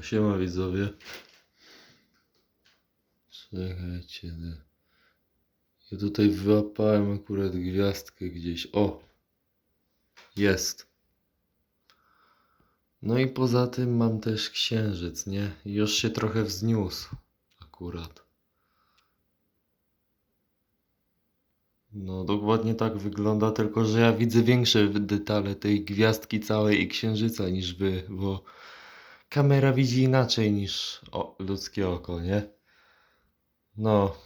Siema widzowie. Czekajcie. no. Ja tutaj wyłapałem akurat gwiazdkę gdzieś. O! Jest. No i poza tym mam też księżyc, nie? Już się trochę wzniósł. Akurat. No dokładnie tak wygląda, tylko że ja widzę większe detale tej gwiazdki całej i księżyca niż wy, bo kamera widzi inaczej niż o, ludzkie oko, nie? No.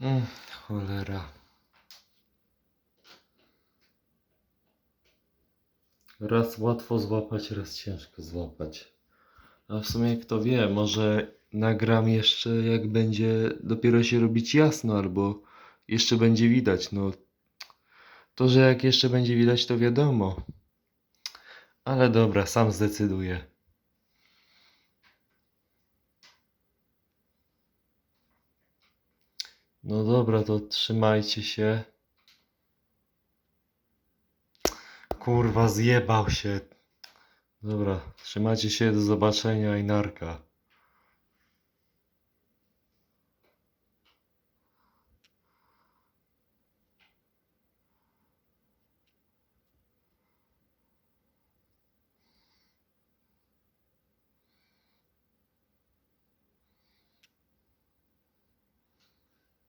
Mm, cholera. Raz łatwo złapać, raz ciężko złapać. A w sumie kto wie, może nagram jeszcze jak będzie dopiero się robić jasno, albo jeszcze będzie widać. No to, że jak jeszcze będzie widać, to wiadomo. Ale dobra, sam zdecyduję. No dobra, to trzymajcie się. Kurwa, zjebał się. Dobra, trzymajcie się, do zobaczenia i narka.